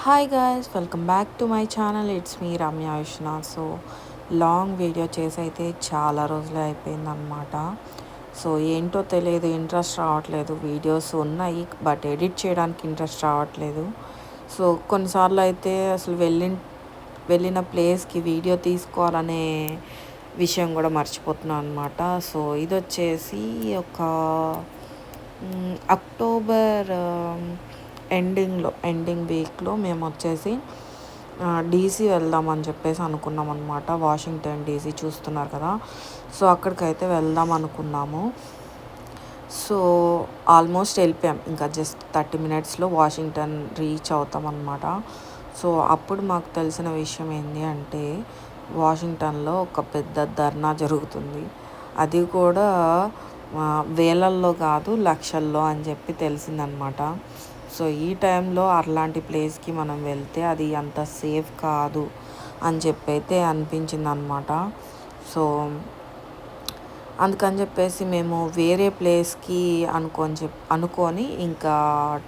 Hi guys welcome back to my channel it's me Ramya Vishna so long video చేసి అయితే చాలా రోజులు అయిపోయిందనమాట సో ఏంటో తెలియదు ఇంట్రెస్ట్ రావట్లేదు. వీడియోస్ ఉన్నాయి బట్ ఎడిట్ చేయడానికి ఇంట్రెస్ట్ రావట్లేదు. సో కొన్నిసార్లు అయితే అసలు వెళ్ళిన వెళ్ళిన ప్లేస్కి వీడియో తీసుకోవాలనే విషయం కూడా మర్చిపోతున్నాను అనమాట సో ఇది వచ్చేసి ఒక అక్టోబర్ ఎండింగ్లో ఎండింగ్ వీక్లో మేము వచ్చేసి డీసీ వెళ్దామని చెప్పేసి అనుకున్నాం అనమాట వాషింగ్టన్ డీసీ చూస్తున్నారు కదా. సో అక్కడికైతే వెళ్దాం అనుకున్నాము సో ఆల్మోస్ట్ వెళ్ళిపోయాం. ఇంకా జస్ట్ థర్టీ మినిట్స్లో వాషింగ్టన్ రీచ్ అవుతాం అనమాట సో అప్పుడు మాకు తెలిసిన విషయం ఏంటి అంటే వాషింగ్టన్లో ఒక పెద్ద ధర్నా జరుగుతుంది. అది కూడా వేలల్లో కాదు లక్షల్లో అని చెప్పి తెలిసిందనమాట సో ఈ టైంలో అలాంటి ప్లేస్కి మనం వెళ్తే అది అంత సేఫ్ కాదు అని చెప్పి అయితే అనిపించింది అనమాట సో అందుకని చెప్పేసి మేము వేరే ప్లేస్కి అనుకొని చెప్ అనుకొని ఇంకా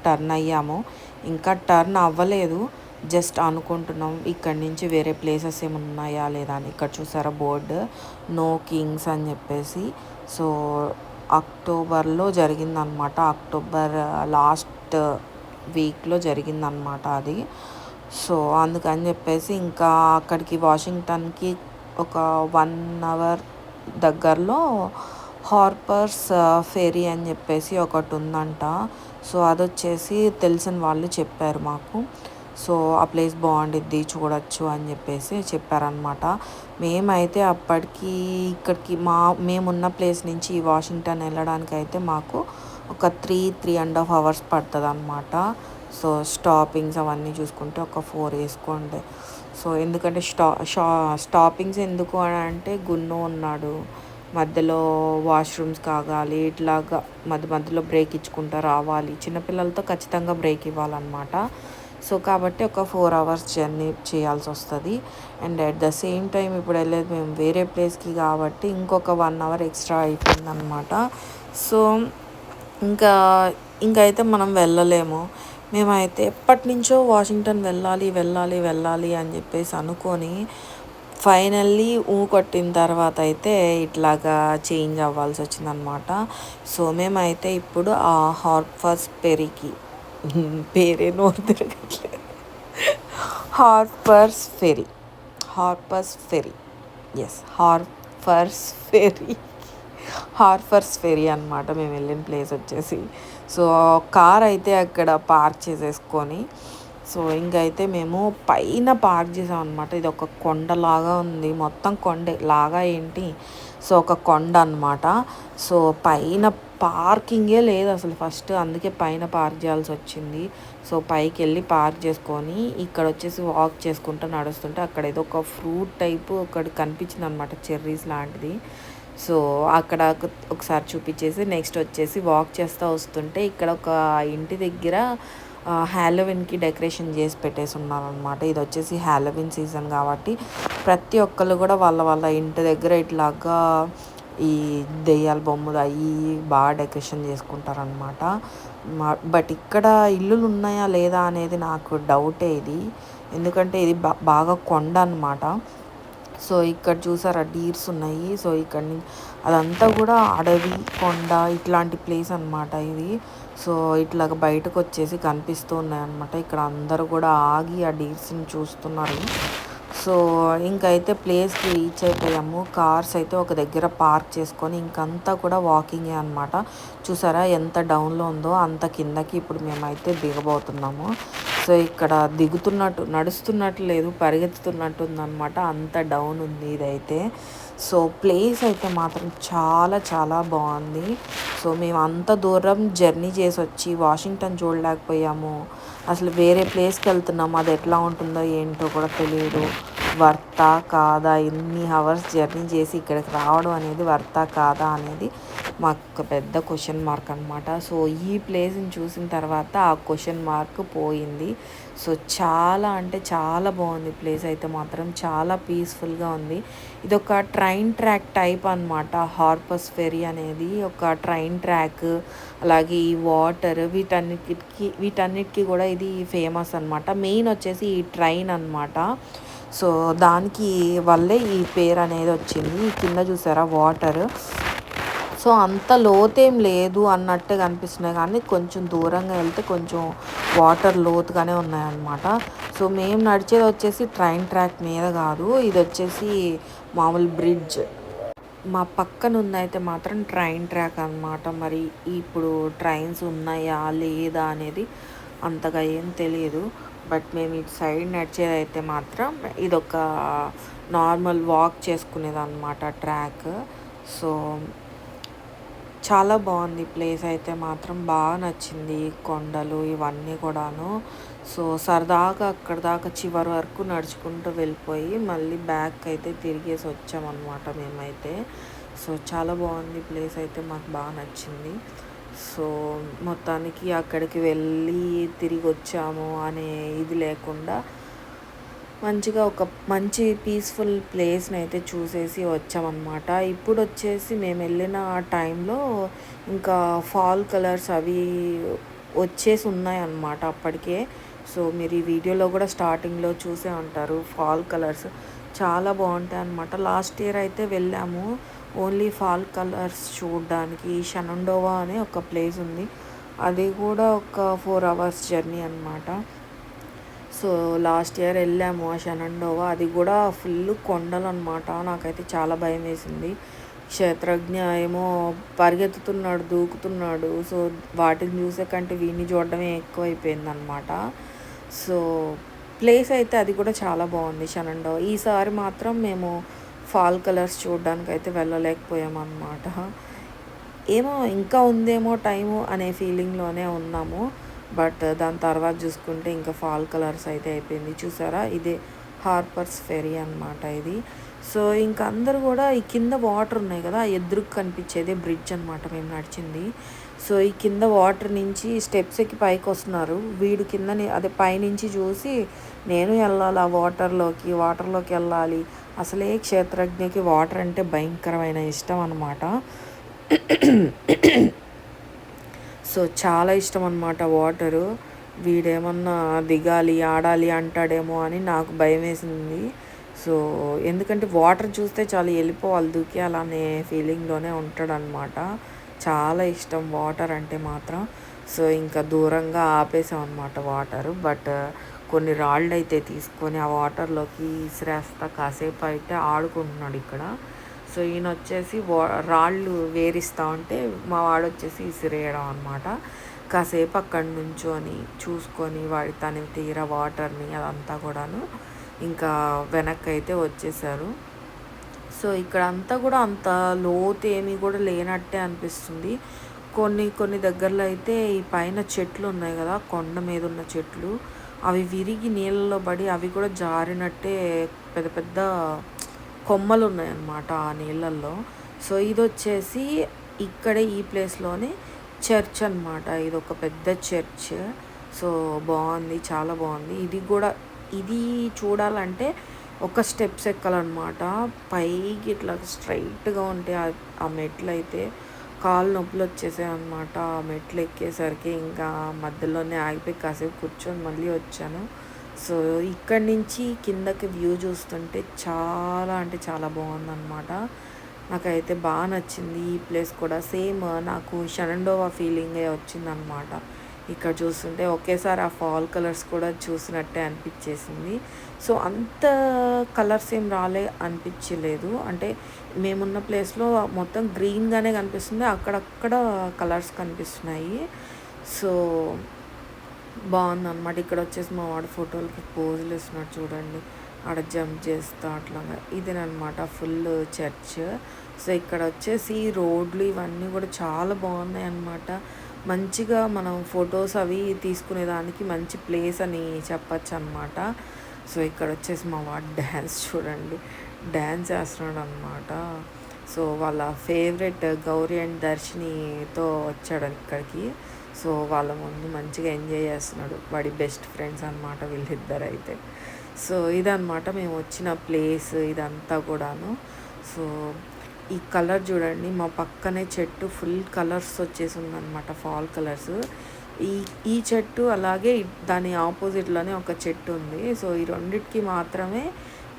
టర్న్ అయ్యాము. ఇంకా టర్న్ అవ్వలేదు. జస్ట్ అనుకుంటున్నాం ఇక్కడి నుంచి వేరే ప్లేసెస్ ఏమైనా ఉన్నాయా లేదా అని. ఇక్కడ చూసారా బోర్డు? నో కింగ్స్ అని చెప్పేసి. సో అక్టోబర్లో జరిగిందనమాట. అక్టోబర్ లాస్ట్ వీక్లో జరిగిందనమాట అది. సో అందుకని చెప్పేసి ఇంకా అక్కడికి వాషింగ్టన్కి ఒక వన్ అవర్ దగ్గరలో హార్పర్స్ ఫెరీ అని చెప్పేసి ఒకటి ఉందంట సో అది వచ్చేసి తెలిసిన వాళ్ళు చెప్పారు మాకు. సో ఆ ప్లేస్ బాగుండిద్ది చూడొచ్చు అని చెప్పేసి చెప్పారనమాట మేమైతే అప్పటికి ఇక్కడికి మా మేమున్న ప్లేస్ నుంచి ఈ వాషింగ్టన్ వెళ్ళడానికి అయితే మాకు ఒక three three and half hours పడుతుంది అనమాట సో స్టాపింగ్స్ అవన్నీ చూసుకుంటే ఒక ఫోర్ వేసుకోండి. సో ఎందుకంటే స్టా షా స్టాపింగ్స్ ఎందుకు అని అంటే గున్ను ఉన్నాడు. మధ్యలో వాష్రూమ్స్ కాగాలి ఇట్లాగా మధ్య మధ్యలో బ్రేక్ ఇచ్చుకుంటూ రావాలి. చిన్నపిల్లలతో ఖచ్చితంగా బ్రేక్ ఇవ్వాలన్నమాట. సో కాబట్టి ఒక ఫోర్ అవర్స్ జర్నీ చేయాల్సి వస్తుంది. And at the same time ఇప్పుడు వెళ్ళేది మేము వేరే ప్లేస్కి కాబట్టి ఇంకొక వన్ అవర్ ఎక్స్ట్రా అయిపోయిందనమాట సో ఇంకా ఇంకైతే అయితే మనం వెళ్ళలేము. మేమైతే ఎప్పటి నుంచో వాషింగ్టన్ వెళ్ళాలి వెళ్ళాలి వెళ్ళాలి అని చెప్పేసి అనుకొని ఫైనల్లీ ఊ కొట్టిన తర్వాత అయితే ఇట్లాగా చేంజ్ అవ్వాల్సి వచ్చిందనమాట. సో మేమైతే ఇప్పుడు ఆ హార్పర్స్ పెరికి పేరే నోరు తిరగట్లేదు. Harpers Ferry Harpers Ferry yes Harpers Ferry Harpers Ferry అనమాట మేము వెళ్ళిన ప్లేస్ వచ్చేసి. సో కార్ అయితే అక్కడ పార్క్ చేసేసుకొని సో ఇంకైతే మేము పైన పార్క్ చేసాం అనమాట ఇది ఒక కొండలాగా ఉంది. మొత్తం కొండ లాగా ఏంటి? సో ఒక కొండ అనమాట సో పైన పార్కింగే లేదు అసలు ఫస్ట్. అందుకే పైన పార్క్ చేయాల్సి వచ్చింది. సో పైకి వెళ్ళి పార్క్ చేసుకొని ఇక్కడ వచ్చేసి వాక్ చేసుకుంటూ నడుస్తుంటే అక్కడ ఏదో ఒక ఫ్రూట్ టైప్ ఒకటి కనిపించింది అనమాట చెర్రీస్ లాంటిది. సో అక్కడ ఒకసారి చూపించేసి నెక్స్ట్ వచ్చేసి వాక్ చేస్తూ వస్తుంటే ఇక్కడ ఒక ఇంటి దగ్గర హ్యాలోవిన్కి డెకరేషన్ చేసి పెట్టేసి ఉన్నారనమాట ఇది వచ్చేసి హ్యాలోవిన్ సీజన్ కాబట్టి ప్రతి ఒక్కళ్ళు కూడా వాళ్ళ వాళ్ళ ఇంటి దగ్గర ఇట్లాగా ఈ దెయ్యాల బొమ్మలు అవి బాగా డెకరేషన్ చేసుకుంటారనమాట బట్ ఇక్కడ ఇల్లులు ఉన్నాయా లేదా అనేది నాకు డౌటే ఇది. ఎందుకంటే ఇది బాగా కొండ అనమాట సో ఇక్కడ చూసారా డీర్స్ ఉన్నాయి. సో ఇక్కడ అదంతా కూడా అడవి కొండ ఇట్లాంటి ప్లేస్ అన్నమాట ఇది. సో ఇట్లా బయటకు వచ్చేసి కనిపిస్తూ ఉన్నాయన్నమాట ఇక్కడ అందరూ కూడా ఆగి ఆ డీర్స్ని చూస్తున్నారు. సో ఇంకైతే ప్లేస్కి రీచ్ అయిపోయాము. కార్స్ అయితే ఒక దగ్గర పార్క్ చేసుకొని ఇంకంతా కూడా వాకింగే అనమాట చూసారా ఎంత డౌన్లో ఉందో అంత కిందకి ఇప్పుడు మేమైతే దిగబోతున్నాము. సో ఇక్కడ దిగుతున్నట్టు నడుస్తున్నట్టు లేదు పరిగెత్తుతున్నట్టు ఉందన్నమాట అంత డౌన్ ఉంది ఇదైతే. సో ప్లేస్ అయితే మాత్రం చాలా చాలా బాగుంది. సో మేము అంత దూరం జర్నీ చేసి వచ్చి వాషింగ్టన్ చూడలేకపోయాము. అసలు వేరే ప్లేస్కి వెళ్తున్నాము. అది ఎట్లా ఉంటుందో ఏంటో కూడా తెలియదు వర్తా కాదా? ఎన్ని అవర్స్ జర్నీ చేసి ఇక్కడికి రావడం అనేది వర్తా కాదా అనేది మాకు ఒక పెద్ద క్వశ్చన్ మార్క్ అనమాట సో ఈ ప్లేస్ని చూసిన తర్వాత ఆ క్వశ్చన్ మార్క్ పోయింది. సో చాలా అంటే చాలా బాగుంది. ప్లేస్ అయితే మాత్రం చాలా పీస్ఫుల్గా ఉంది. ఇది ఒక ట్రైన్ ట్రాక్ టైప్ అనమాట హార్పస్ ఫెరీ అనేది ఒక ట్రైన్ ట్రాక్ అలాగే ఈ వాటర్ వీటన్నిటికి వీటన్నిటికీ కూడా ఇది ఫేమస్ అనమాట మెయిన్ వచ్చేసి ఈ ట్రైన్ అనమాట సో దానికి వల్లే ఈ పేరు అనేది వచ్చింది. కింద చూసారా? వాటర్ సో అంత లోతేం లేదు అన్నట్టే కనిపిస్తున్నాయి. కానీ కొంచెం దూరంగా వెళ్తే కొంచెం వాటర్ లోతుగానే ఉన్నాయన్నమాట. సో మేము నడిచేది వచ్చేసి ట్రైన్ ట్రాక్ మీద కాదు. ఇది వచ్చేసి మామూలు బ్రిడ్జ్. మా పక్కన ఉందైతే మాత్రం ట్రైన్ ట్రాక్ అనమాట మరి ఇప్పుడు ట్రైన్స్ ఉన్నాయా లేదా అనేది అంతగా ఏం తెలియదు. బట్ మేము ఇటు సైడ్ నడిచేదైతే మాత్రం ఇదొక నార్మల్ వాక్ చేసుకునేది అనమాట ట్రాక్. సో చాలా బాగుంది. ప్లేస్ అయితే మాత్రం బాగా నచ్చింది. కొండలు ఇవన్నీ కూడాను. సో సరదాగా అక్కడ దాకా చివరి వరకు నడుచుకుంటూ వెళ్ళిపోయి మళ్ళీ బ్యాక్ అయితే తిరిగేసి వచ్చామన్నమాట మేమైతే. సో చాలా బాగుంది. ప్లేస్ అయితే మాకు బాగా నచ్చింది. సో మొత్తానికి అక్కడికి వెళ్ళి తిరిగి వచ్చాము అనే ఇది లేకుండా మంచిగా ఒక మంచి పీస్ఫుల్ ప్లేస్ని అయితే చూసేసి వచ్చామన్నమాట. ఇప్పుడు వచ్చేసి మేము వెళ్ళిన ఆ టైంలో ఇంకా ఫాల్ కలర్స్ అవి వచ్చేసి ఉన్నాయి అన్నమాట అప్పటికే. సో మీరు ఈ వీడియోలో కూడా స్టార్టింగ్లో చూసే ఉంటారు ఫాల్ కలర్స్ చాలా బాగుంటాయి అన్నమాట లాస్ట్ ఇయర్ అయితే వెళ్ళాము. ఓన్లీ ఫాల్ కలర్స్ చూడడానికి. షనండోవా అనే ఒక ప్లేస్ ఉంది. అది కూడా ఒక ఫోర్ అవర్స్ జర్నీ అనమాట సో లాస్ట్ ఇయర్ వెళ్ళాము ఆ షనండోవా అది కూడా ఫుల్ కొండలు అనమాట నాకైతే చాలా భయం వేసింది. క్షేత్రజ్ఞ ఏమో పరిగెత్తుతున్నాడు దూకుతున్నాడు. సో వాటిని చూసే కంటే వీడిని చూడడమే ఎక్కువైపోయింది అనమాట సో ప్లేస్ అయితే అది కూడా చాలా బాగుంది షనండో ఈసారి మాత్రం మేము ఫాల్ కలర్స్ చూడడానికి అయితే వెళ్ళలేకపోయామన్నమాట. ఏమో ఇంకా ఉందేమో టైము అనే ఫీలింగ్లోనే ఉన్నాము. బట్ దాని తర్వాత చూసుకుంటే ఇంకా ఫాల్ కలర్స్ అయితే అయిపోయింది. చూసారా? ఇదే హార్పర్స్ ఫెరీ అనమాట ఇది. సో ఇంకా అందరు కూడా ఈ కింద వాటర్ ఉన్నాయి కదా? ఎదురుకు కనిపించేది బ్రిడ్జ్ అనమాట మేము నడిచింది. సో ఈ కింద వాటర్ నుంచి స్టెప్స్ ఎక్కి పైకి వస్తున్నారు. వీడు కింద అదే పైనుంచి చూసి నేను వెళ్ళాలి ఆ వాటర్లోకి వాటర్లోకి వెళ్ళాలి. అసలే క్షేత్రజ్ఞకి వాటర్ అంటే భయంకరమైన ఇష్టం అనమాట సో చాలా ఇష్టం అనమాట వాటరు. వీడేమన్నా దిగాలి ఆడాలి అంటాడేమో అని నాకు భయం వేసింది సో ఎందుకంటే వాటర్ చూస్తే చాలా వెళ్ళిపోవాలి దూకి అలానే ఫీలింగ్లోనే ఉంటాడనమాట చాలా ఇష్టం వాటర్ అంటే మాత్రం. సో ఇంకా దూరంగా ఆపేసాం అనమాట వాటర్. బట్ కొన్ని రాళ్ళు అయితే తీసుకొని ఆ వాటర్లోకి ఇసిరేస్తా కాసేపు అయితే ఆడుకుంటున్నాడు ఇక్కడ. సో ఈయన వచ్చేసి రాళ్ళు వేరిస్తూ ఉంటే మా వాడు వచ్చేసి ఇసిరేయడం అనమాట కాసేపు అక్కడి నుంచొని చూసుకొని వాడి తన తీర వాటర్ని అదంతా కూడాను ఇంకా వెనక్కి అయితే వచ్చేసారు. సో ఇక్కడ అంతా కూడా అంత లోతు ఏమీ కూడా లేనట్టే అనిపిస్తుంది. కొన్ని కొన్ని దగ్గరలో అయితే ఈ పైన చెట్లు ఉన్నాయి కదా కొండ మీద ఉన్న చెట్లు. అవి విరిగి నీళ్ళలో పడి అవి కూడా జారినట్టే పెద్ద పెద్ద కొమ్మలు ఉన్నాయన్నమాట ఆ నీళ్ళల్లో. సో ఇది వచ్చేసి ఇక్కడే ఈ ప్లేస్లోనే చర్చ్ అనమాట ఇది ఒక పెద్ద చర్చ్. సో బాగుంది చాలా బాగుంది. ఇది కూడా ఇది చూడాలంటే ఒక స్టెప్స్ ఎక్కాలన్నమాట. పైకి ఇట్లా స్ట్రైట్గా ఉంటే ఆ మెట్లు అయితే కాళ్ళు నొప్పులు వచ్చేసాయి అనమాట ఆ మెట్లు ఎక్కేసరికి ఇంకా మధ్యలోనే ఆగిపోయి కాసేపు కూర్చొని మళ్ళీ వచ్చాను. సో ఇక్కడి నుంచి కిందకి వ్యూ చూస్తుంటే చాలా అంటే చాలా బాగుందన్నమాట. నాకైతే బాగా నచ్చింది ఈ ప్లేస్ కూడా. సేమ్ నాకు షనండోవా ఫీలింగే వచ్చిందనమాట ఇక్కడ చూస్తుంటే ఒకేసారి ఆ ఫాల్ కలర్స్ కూడా చూసినట్టే అనిపించేసింది. సో అంత కలర్స్ ఏం రాలే అనిపించలేదు. అంటే మేమున్న ప్లేస్లో మొత్తం గ్రీన్గానే కనిపిస్తుంది. అక్కడక్కడ కలర్స్ కనిపిస్తున్నాయి. సో బాగుందన్నమాట. ఇక్కడ వచ్చేసి మా వాడు ఫోటోలకి పోజులు ఇస్తున్నాడు చూడండి. ఆడ జంప్ చేస్తా అట్లాగా. ఇదేనమాట ఫుల్ చర్చ్. సో ఇక్కడ వచ్చేసి రోడ్లు ఇవన్నీ కూడా చాలా బాగున్నాయి అన్నమాట మంచిగా మనం ఫొటోస్ అవి తీసుకునేదానికి మంచి ప్లేస్ అని చెప్పచ్చు అనమాట సో ఇక్కడ వచ్చేసి మా వాడు డ్యాన్స్ చూడండి. డ్యాన్స్ చేస్తున్నాడు అనమాట సో వాళ్ళ ఫేవరెట్ గౌరీ అండ్ దర్శినితో వచ్చాడు ఇక్కడికి. సో వాళ్ళ ముందు మంచిగా ఎంజాయ్ చేస్తున్నాడు. వాడి బెస్ట్ ఫ్రెండ్స్ అనమాట వీళ్ళిద్దరు అయితే సో ఇదనమాట మేము వచ్చిన ప్లేస్ ఇదంతా కూడాను. సో ఈ కలర్ చూడండి మా పక్కనే చెట్టు ఫుల్ కలర్స్ వచ్చేసి ఉందన్నమాట ఫాల్ కలర్స్. ఈ ఈ చెట్టు అలాగే దాని ఆపోజిట్లోనే ఒక చెట్టు ఉంది. సో ఈ రెండిటికి మాత్రమే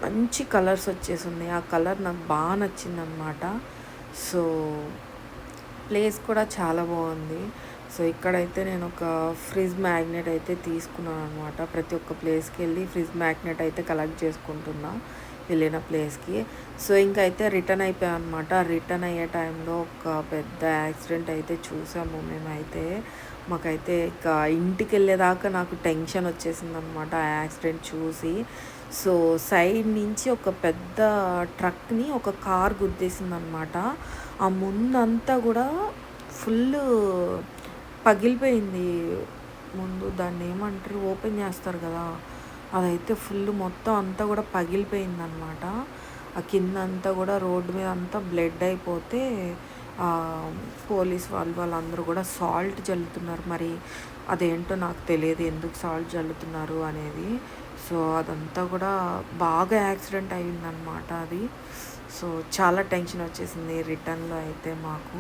మంచి కలర్స్ వచ్చేసి ఉన్నాయి. ఆ కలర్ నాకు బాగా నచ్చిందనమాట సో ప్లేస్ కూడా చాలా బాగుంది. సో ఇక్కడైతే నేను ఒక ఫ్రిడ్జ్ మ్యాగ్నెట్ అయితే తీసుకున్నాను అనమాట ప్రతి ఒక్క ప్లేస్కి వెళ్ళి ఫ్రిడ్జ్ మ్యాగ్నెట్ అయితే కలెక్ట్ చేసుకుంటున్నా వెళ్ళిన ప్లేస్కి. సో ఇంకైతే రిటర్న్ అయిపోయాం అనమాట రిటర్న్ అయ్యే టైంలో ఒక పెద్ద యాక్సిడెంట్ అయితే చూసాము మేమైతే. మాకైతే ఇక ఇంటికి వెళ్ళేదాకా నాకు టెన్షన్ వచ్చేసింది అనమాట ఆ యాక్సిడెంట్ చూసి. సో సైడ్ నుంచి ఒక పెద్ద ట్రక్ని ఒక కార్ గుద్దేసింది అనమాట ఆ ముందంతా కూడా ఫుల్ పగిలిపోయింది. ముందు దాన్ని ఏమంటారు? ఓపెన్ చేస్తారు కదా. అదైతే ఫుల్ మొత్తం అంతా కూడా పగిలిపోయింది అనమాట ఆ కింద అంతా కూడా రోడ్డు మీద అంతా బ్లడ్ అయిపోతే పోలీస్ వాళ్ళు వాళ్ళందరూ కూడా సాల్ట్ చల్లుతున్నారు. మరి అదేంటో నాకు తెలియదు ఎందుకు సాల్ట్ చల్లుతున్నారు అనేది. సో అదంతా కూడా బాగా యాక్సిడెంట్ అయిందనమాట అది. సో చాలా టెన్షన్ వచ్చేసింది రిటర్న్లో అయితే మాకు.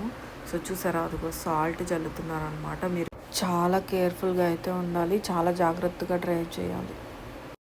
సో చూసారా అదిగో సాల్ట్ చల్లుతున్నారు అనమాట మీరు. చాలా కేర్ఫుల్గా అయితే ఉండాలి చాలా జాగ్రత్తగా డ్రైవ్ చేయాలి.